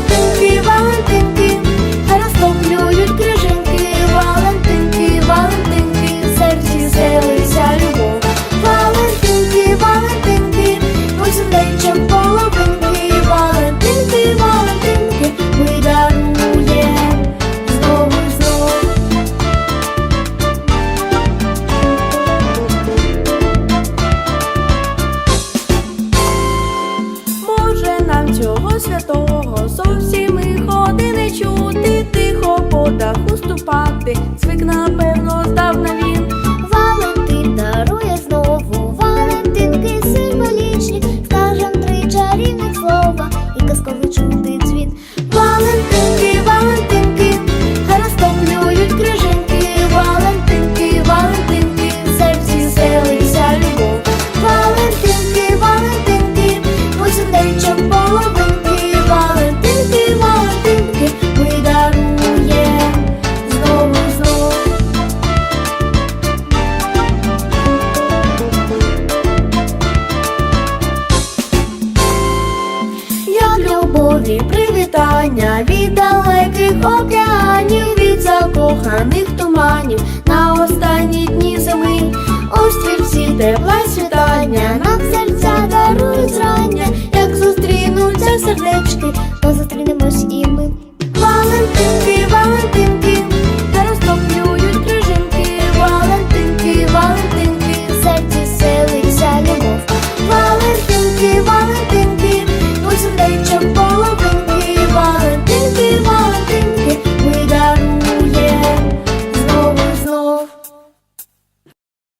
Валентинки, Валентинки, Валентинки, Валентинки, в серці зелися любов. Валентинки, Валентинки, будь сердечем половинки, Валентинки, Валентинки, ми знову і. Може нам цього святого. даху ступати, Цвик, напевно, здав навіть. щирі привітання від далеких океанів, від закоханих туманів на останні дні зими. ось тільки всі тепла світання, нам серця дарують зрання, як зустрінуться сердечки, то зустрінемось і ми. Валентинки, Валентинки, де розтоплюють крижинки, Валентинки, Валентинки, в серці селиться любов. Валентинки, Валентинки, у сердечок